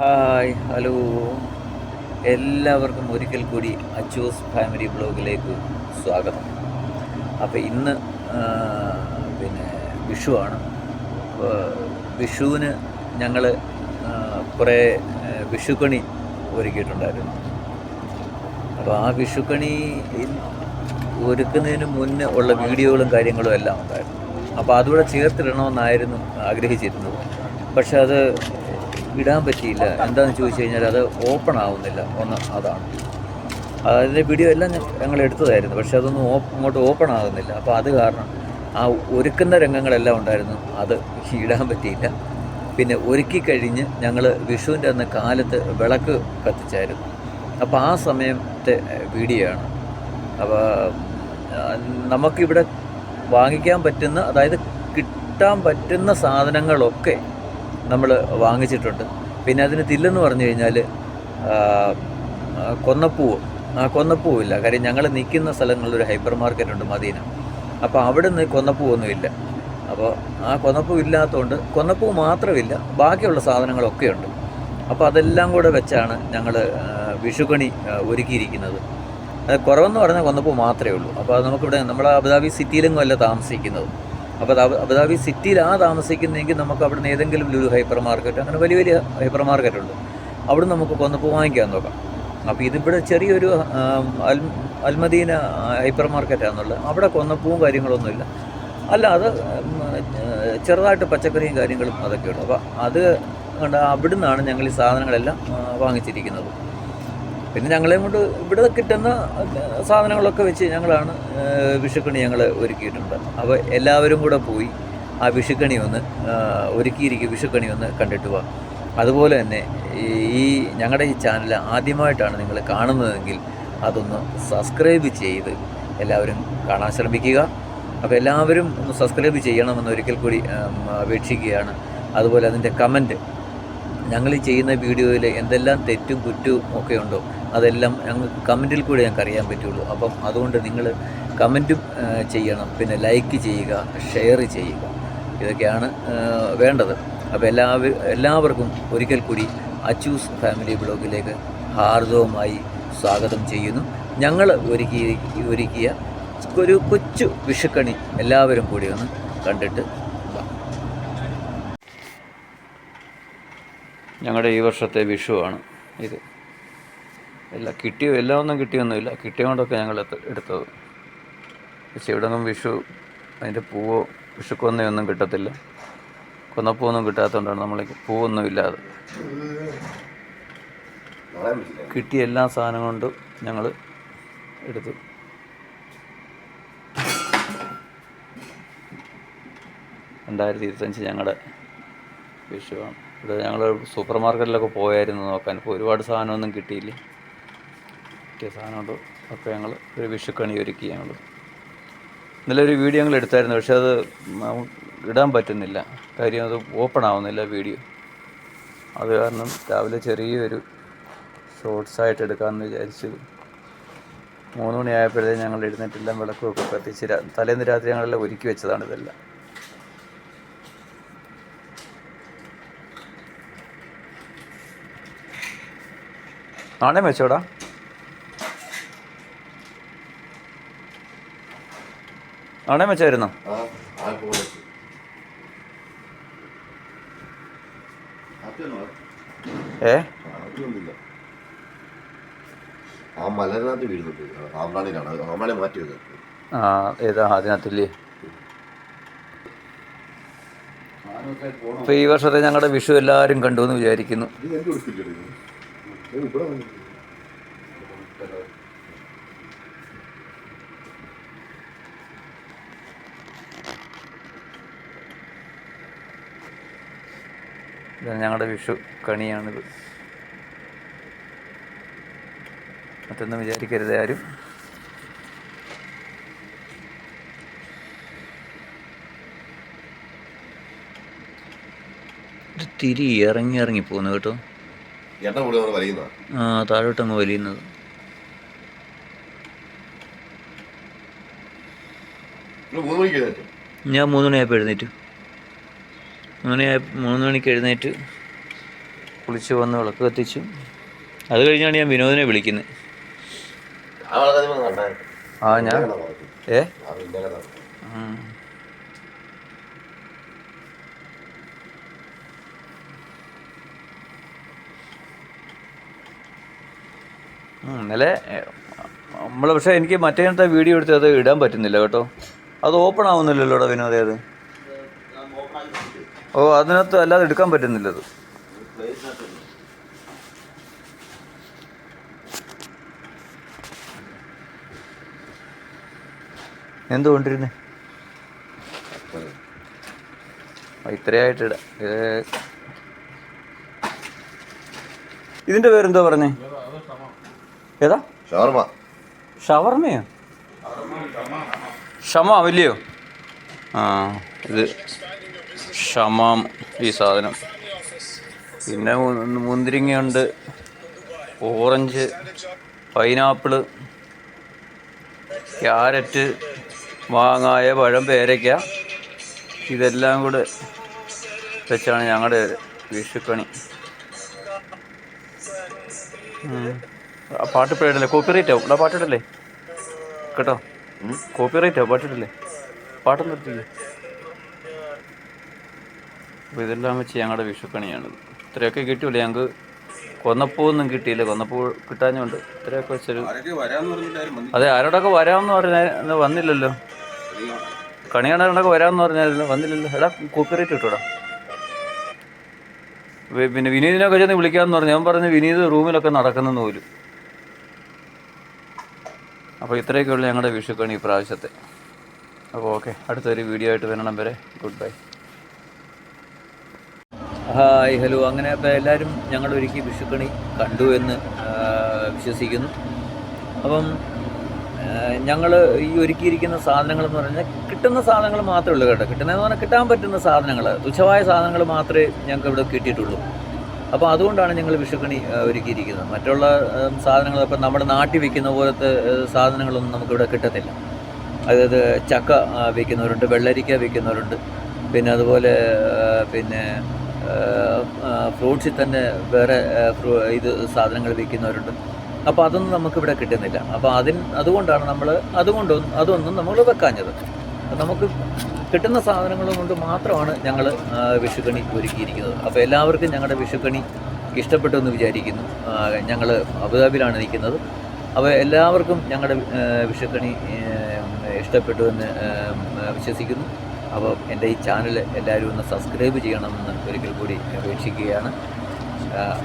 Hi hello. എല്ലാവർക്കും ഒരിക്കൽ കൂടി അച്ചൂസ് ഫാമിലി ബ്ലോഗിലേക്ക് സ്വാഗതം. അപ്പോൾ ഇന്ന് പിന്നെ വിഷുവാണ് വിഷുവിന് ഞങ്ങൾ കുറേ വിഷുക്കണി ഒരുക്കിയിട്ടുണ്ടായിരുന്നു. അപ്പോൾ ആ വിഷുക്കണി ഒരുക്കുന്നതിന് മുന്നേ ഉള്ള വീഡിയോകളും കാര്യങ്ങളും എല്ലാം ഉണ്ടായിരുന്നു. അപ്പോൾ അതുകൂടെ ചേർത്തിടണമെന്നായിരുന്നു ആഗ്രഹിച്ചിരുന്നത്. പക്ഷെ അത് ഇടാൻ പറ്റിയില്ല. എന്താണെന്ന് ചോദിച്ചു കഴിഞ്ഞാൽ അത് ഓപ്പൺ ആവുന്നില്ല. ഒന്ന് അതാണ്. അതിന്റെ വീഡിയോ എല്ലാം ഞങ്ങൾ എടുത്തതായിരുന്നു. പക്ഷെ അതൊന്നും ഓപ്പ് ഇങ്ങോട്ട് ഓപ്പൺ ആകുന്നില്ല. അപ്പോൾ അത് കാരണം ആ ഒരുക്കുന്ന രംഗങ്ങളെല്ലാം ഉണ്ടായിരുന്നു. അത് ഇടാൻ പറ്റിയില്ല. പിന്നെ ഒരുക്കി കഴിഞ്ഞ് ഞങ്ങൾ വിഷുവിന്റെ അന്ന് കാലത്ത് വിളക്ക് കത്തിച്ചായിരുന്നു. അപ്പോൾ ആ സമയത്തെ വീഡിയോ ആണ്. അപ്പോൾ നമുക്കിവിടെ വാങ്ങിക്കാൻ പറ്റുന്ന അതായത് കിട്ടാൻ പറ്റുന്ന സാധനങ്ങളൊക്കെ നമ്മൾ വാങ്ങിച്ചിട്ടുണ്ട്. പിന്നെ അതിന് തില്ലെന്ന് പറഞ്ഞു കഴിഞ്ഞാൽ കൊന്നപ്പൂവ്. ആ കൊന്നപ്പൂവില്ല. കാര്യം ഞങ്ങൾ നിൽക്കുന്ന സ്ഥലങ്ങളിൽ ഒരു ഹൈപ്പർ മാർക്കറ്റ് ഉണ്ട് മദീന. അപ്പോൾ അവിടെ നിന്ന് കൊന്നപ്പൂവൊന്നുമില്ല അപ്പോൾ ആ കൊന്നപ്പൂ ഇല്ലാത്തതുകൊണ്ട് കൊന്നപ്പൂ മാത്രമില്ല ബാക്കിയുള്ള സാധനങ്ങളൊക്കെ ഉണ്ട് അപ്പോൾ അതെല്ലാം കൂടെ വെച്ചാണ് ഞങ്ങൾ വിഷുക്കണി ഒരുക്കിയിരിക്കുന്നത്. അത് കുറവെന്ന് പറഞ്ഞാൽ കൊന്നപ്പൂ മാത്രമേ ഉള്ളൂ. അപ്പോൾ അത് നമുക്കിവിടെ നമ്മൾ അബുദാബി സിറ്റിയിലെങ്ങും അല്ല താമസിക്കുന്നത്. അപ്പോൾ അബുദാബി സിറ്റിയിലാണ് താമസിക്കുന്നതെങ്കിൽ നമുക്ക് അവിടുന്ന് ഏതെങ്കിലും ലുലു ഹൈപ്പർ മാർക്കറ്റ് അങ്ങനെ വലിയ വലിയ ഹൈപ്പർ മാർക്കറ്റ് ഉണ്ട്. അവിടെ നമുക്ക് കൊന്നപ്പോൾ വാങ്ങിക്കാൻ നോക്കാം. അപ്പോൾ ഇതിവിടെ ചെറിയൊരു അൽ അൽമദീന ഹൈപ്പർ മാർക്കറ്റാണെന്നുള്ളത് അവിടെ കൊന്നപ്പൂവും കാര്യങ്ങളൊന്നുമില്ല. അല്ലാതെ ചെറുതായിട്ട് പച്ചക്കറിയും കാര്യങ്ങളും അതൊക്കെയുള്ളൂ. അപ്പോൾ അത് അവിടുന്നാണ് അവിടെ ഞങ്ങൾ ഈ സാധനങ്ങളെല്ലാം വാങ്ങിച്ചിരിക്കുന്നത്. പിന്നെ ഞങ്ങളെ കൊണ്ട് ഇവിടെ കിട്ടുന്ന സാധനങ്ങളൊക്കെ വെച്ച് ഞങ്ങളാണ് വിഷുക്കണി ഞങ്ങൾ ഒരുക്കിയിട്ടുണ്ട്. അപ്പോൾ എല്ലാവരും കൂടെ പോയി ആ വിഷുക്കണി ഒന്ന് ഒരുക്കിയിരിക്കും വിഷുക്കണി ഒന്ന് കണ്ടിട്ട് പോവാം അതുപോലെ തന്നെ ഈ- ഞങ്ങളുടെ ഈ ചാനൽ ആദ്യമായിട്ടാണ് നിങ്ങൾ കാണുന്നതെങ്കിൽ അതൊന്ന് സബ്സ്ക്രൈബ് ചെയ്ത് എല്ലാവരും കാണാൻ ശ്രമിക്കുക. അപ്പോൾ എല്ലാവരും ഒന്ന് സബ്സ്ക്രൈബ് ചെയ്യണമെന്ന് ഒരിക്കൽ കൂടി അപേക്ഷിക്കുകയാണ്. അതുപോലെ അതിന്റെ കമന്റ് ഞങ്ങൾ ചെയ്യുന്ന വീഡിയോയിൽ എന്തെല്ലാം തെറ്റും കുറ്റവും ഒക്കെ ഉണ്ടോ അതെല്ലാം ഞങ്ങൾക്ക് കമന്റിൽ കൂടെ ഞങ്ങൾക്ക് അറിയാൻ പറ്റുള്ളൂ. അപ്പം അതുകൊണ്ട് നിങ്ങൾ കമന്റും ചെയ്യണം. പിന്നെ ലൈക്ക് ചെയ്യുക ഷെയർ ചെയ്യുക. ഇതൊക്കെയാണ് വേണ്ടത്. അപ്പോൾ എല്ലാവരും എല്ലാവർക്കും ഒരിക്കൽ കൂടി അച്ചൂസ് ഫാമിലി ബ്ലോഗിലേക്ക് ഹാർദവമായി സ്വാഗതം ചെയ്യുന്നു. ഞങ്ങൾ ഒരുക്കി ഒരുക്കിയ ഒരു കൊച്ചു വിഷുക്കണി എല്ലാവരും കൂടി ഒന്ന് കണ്ടിട്ട് ഞങ്ങളുടെ ഈ വർഷത്തെ വിഷുവാണ് ഇത്. എല്ലാം കിട്ടിയോ? എല്ലാം ഒന്നും കിട്ടിയൊന്നുമില്ല. കിട്ടിയ കൊണ്ടൊക്കെ ഞങ്ങൾ എടുത്ത- എടുത്തത്. പക്ഷെ ഇവിടെ ഒന്നും വിഷു അതിന്റെ പൂവോ വിഷുക്കൊന്നയൊന്നും കിട്ടത്തില്ല. കൊന്നപ്പൂവൊന്നും കിട്ടാത്തതുകൊണ്ടാണ് നമ്മൾ പൂവൊന്നും ഇല്ലാതെ. കിട്ടിയ എല്ലാ സാധനം കൊണ്ടും ഞങ്ങൾ എടുത്തു. രണ്ടായിരത്തി ഇരുപത്തഞ്ച് ഞങ്ങളുടെ വിഷുവാണ്. ഇവിടെ ഞങ്ങൾ സൂപ്പർ മാർക്കറ്റിലൊക്കെ പോയായിരുന്നു നോക്കാൻ. ഇപ്പോൾ ഒരുപാട് സാധനമൊന്നും കിട്ടിയില്ല. കിട്ടിയ സാധനം കൊണ്ട് അപ്പോൾ ഞങ്ങൾ ഒരു വിഷുക്കണി ഒരുക്കി ഞങ്ങൾ ഇന്നലെ ഒരു വീഡിയോ ഞങ്ങൾ എടുത്തായിരുന്നു. പക്ഷെ അത് ഇടാൻ പറ്റുന്നില്ല. കാര്യം അത് ഓപ്പൺ ആവുന്നില്ല വീഡിയോ. അത് കാരണം രാവിലെ ചെറിയൊരു ഷോർട്സ് ആയിട്ട് എടുക്കാമെന്ന് വിചാരിച്ചു മൂന്ന് മണിയായപ്പോഴത്തേ ഞങ്ങൾ എഴുന്നേറ്റെല്ലാം വിളക്കുമൊക്കെ കത്തിച്ച് തലേന്ന് രാത്രി ഞങ്ങളെല്ലാം ഒരുക്കി വെച്ചതാണ് ഇതെല്ലാം. നാണയം വെച്ചോടാ. നാണയം വെച്ചായിരുന്നോ? ഏ. ആ മലരിനകത്ത് വീഴുന്നുണ്ട്. ആമ്പ്രാണിയിലാണ് ആമ്പ്രാണി മാറ്റി വെക്കുന്നത് ആ ഏതാ അതിനകത്തില്ലേ? അപ്പോൾ ഈ വർഷത്തെ ഞങ്ങളുടെ വിഷു എല്ലാവരും കണ്ടു എന്ന് വിചാരിക്കുന്നു. ഇത് എന്റെ ഉടുപ്പില്ലേ ഇത്? ഇത് ഇവിടെ വന്നു. ഇത് ഞങ്ങളുടെ വിഷു കണിയാണിത്. മറ്റൊന്നും വിചാരിക്കരുത് ആരും. തിരി ഇറങ്ങി ഇറങ്ങി പോകുന്നു കേട്ടോ. ആ താഴോട്ട് അങ്ങ് ആ താഴോട്ടങ്ങ് വലിയുന്നത്. ഞാൻ മൂന്ന് മണിയായപ്പോൾ എഴുന്നേറ്റു. മണിയായ മൂന്ന് മണിക്ക് എഴുന്നേറ്റ് കുളിച്ച് വന്ന് വിളക്ക് കത്തിച്ചു. അത് കഴിഞ്ഞാണ് ഞാൻ വിനോദിനെ വിളിക്കുന്നത്. ആ ഞാൻ? ഏ? ഇന്നലെ നമ്മൾ പക്ഷേ എനിക്ക് മറ്റേ വീഡിയോ എടുത്ത് അത് ഇടാൻ പറ്റുന്നില്ല കേട്ടോ. അത് ഓപ്പൺ ആവുന്നില്ലല്ലോടാ വിനോദേ അത്? ഓ അതിനകത്ത് അല്ലാതെ എടുക്കാൻ പറ്റുന്നില്ല അത് എന്തുകൊണ്ടിരുന്നേ ഇത്രയായിട്ട് ഇടാം. ഇത് ഇതിന്റെ പേരെന്തോ പറഞ്ഞേ? ഏതാ? ഷവർമ. ഷവർമയോ? ഷമ വലിയോ? ആ ഇത് ഷമാം ഈ സാധനം. പിന്നെ മുന്തിരിങ്ങയുണ്ട് ഓറഞ്ച് പൈനാപ്പിൾ ക്യാരറ്റ് മാങ്ങായ പഴം പേരയ്ക്ക. ഇതെല്ലാം കൂടെ വെച്ചാണ് ഞങ്ങളുടെ വിഷുക്കണി. പാട്ട് പേടല്ലേ കോപ്പിറൈറ്റ് ആവും. പാട്ടിടല്ലേ കേട്ടോ? കോപ്പിറൈറ്റ് ആവും. പാട്ടിടല്ലേ പാട്ടൊന്നും നിർത്തില്ലേ അപ്പോൾ ഇതെല്ലാം വെച്ച് ഞങ്ങളുടെ വിഷുക്കണിയാണിത്. ഇത്രയൊക്കെ കിട്ടിയില്ല? ഞങ്ങൾക്ക് കൊന്നപ്പൂവൊന്നും കിട്ടിയില്ല. കൊന്നപ്പൂ കിട്ടാഞ്ഞുണ്ട് ഇത്രയൊക്കെ വെച്ചൊരു അതെ ആരോടൊക്കെ വരാമെന്ന് പറഞ്ഞാൽ വന്നില്ലല്ലോ. കണി കാണാനൊക്കെ വരാമെന്ന് പറഞ്ഞായിരുന്നു വന്നില്ലല്ലോ. എടാ കോപ്പിറൈറ്റ് കിട്ടൂടാ പിന്നെ വിനീതിനൊക്കെ ചെന്ന് വിളിക്കാമെന്ന് പറഞ്ഞു. ഞാൻ പറഞ്ഞു വിനീത് റൂമിലൊക്കെ നടക്കുന്നെന്ന് പോലും. അപ്പോൾ ഇത്രയൊക്കെയുള്ള ഞങ്ങളുടെ വിഷുക്കണി ഈ പ്രാവശ്യത്തെ. അപ്പോൾ ഓക്കെ അടുത്തൊരു വീഡിയോ ആയിട്ട് വരണം വരെ. Good bye. Hi hello. അങ്ങനെ അപ്പോൾ എല്ലാവരും ഞങ്ങൾ ഒരുക്കി വിഷുക്കണി കണ്ടു എന്ന് വിശ്വസിക്കുന്നു. അപ്പം ഞങ്ങൾ ഈ ഒരുക്കിയിരിക്കുന്ന സാധനങ്ങൾ എന്ന് പറഞ്ഞാൽ കിട്ടുന്ന സാധനങ്ങൾ മാത്രമേ ഉള്ളൂ കേട്ടോ. കിട്ടുന്നതെന്ന് പറഞ്ഞാൽ കിട്ടാൻ പറ്റുന്ന സാധനങ്ങൾ തുച്ഛമായ സാധനങ്ങൾ മാത്രമേ ഞങ്ങൾക്ക് ഇവിടെ കിട്ടിയിട്ടുള്ളൂ. അപ്പോൾ അതുകൊണ്ടാണ് ഞങ്ങൾ വിഷുക്കണി ഒരുക്കിയിരിക്കുന്നത്. മറ്റുള്ള സാധനങ്ങൾ ഇപ്പം നമ്മുടെ നാട്ടിൽ വിൽക്കുന്ന പോലത്തെ സാധനങ്ങളൊന്നും നമുക്കിവിടെ കിട്ടത്തില്ല. അതായത് ചക്ക വിൽക്കുന്നവരുണ്ട് വെള്ളരിക്ക വിൽക്കുന്നവരുണ്ട്. പിന്നെ അതുപോലെ പിന്നെ ഫ്രൂട്ട്സിൽ തന്നെ വേറെ ഇത് സാധനങ്ങൾ വിൽക്കുന്നവരുണ്ട്. അപ്പോൾ അതൊന്നും നമുക്കിവിടെ കിട്ടുന്നില്ല. അപ്പോൾ അതിന് അതുകൊണ്ടാണ് നമ്മൾ അതുകൊണ്ട് അതൊന്നും നമ്മൾ വെക്കാഞ്ഞത്. നമുക്ക് കിട്ടുന്ന സാധനങ്ങൾ കൊണ്ട് മാത്രമാണ് ഞങ്ങൾ വിഷുക്കണി ഒരുക്കിയിരിക്കുന്നത്. അപ്പോൾ എല്ലാവർക്കും ഞങ്ങളുടെ വിഷുക്കണി ഇഷ്ടപ്പെട്ടു എന്ന് വിചാരിക്കുന്നു. ഞങ്ങൾ അബുദാബിയിലാണ് നിൽക്കുന്നത്. അപ്പോൾ എല്ലാവർക്കും ഞങ്ങളുടെ വിഷുക്കണി ഇഷ്ടപ്പെട്ടു എന്ന് വിശ്വസിക്കുന്നു. അപ്പോൾ എന്റെ ഈ ചാനൽ എല്ലാവരും ഒന്ന് സബ്സ്ക്രൈബ് ചെയ്യണമെന്ന് ഒരിക്കൽ കൂടി അപേക്ഷിക്കുകയാണ്.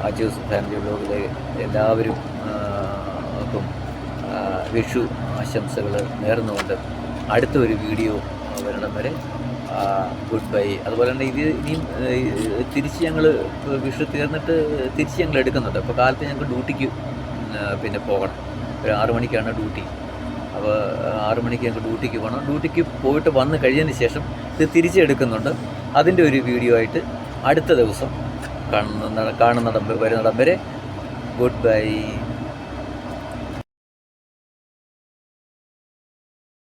അജൂസ് ഫാമിലി ബ്ലോഗിലെ എല്ലാവരും ആ, വിഷു ആശംസകൾ നേർന്നുകൊണ്ട് അടുത്ത ഒരു വീഡിയോ വരണം വരെ ഗുഡ് ബൈ. അതുപോലെ തന്നെ ഇത് ഇനിയും തിരിച്ച് ഞങ്ങൾ വിഷു തീർന്നിട്ട് തിരിച്ച് ഞങ്ങൾ എടുക്കുന്നുണ്ട്. അപ്പോൾ കാലത്ത് ഞങ്ങൾക്ക് ഡ്യൂട്ടിക്ക് പിന്നെ പോകണം. ഒരു ആറു മണിക്കാണ് ഡ്യൂട്ടി. ആറു മണിക്ക് ഞങ്ങൾക്ക് ഡ്യൂട്ടിക്ക് പോകണം. ഡ്യൂട്ടിക്ക് പോയിട്ട് വന്ന് കഴിഞ്ഞതിന് ശേഷം ഇത് തിരിച്ചെടുക്കുന്നുണ്ട്. അതിന്റെ ഒരു വീഡിയോ ആയിട്ട് അടുത്ത ദിവസം കാണുന്ന കാണുന്നിടം വരുന്നിടം വരെ ഗുഡ് ബൈ.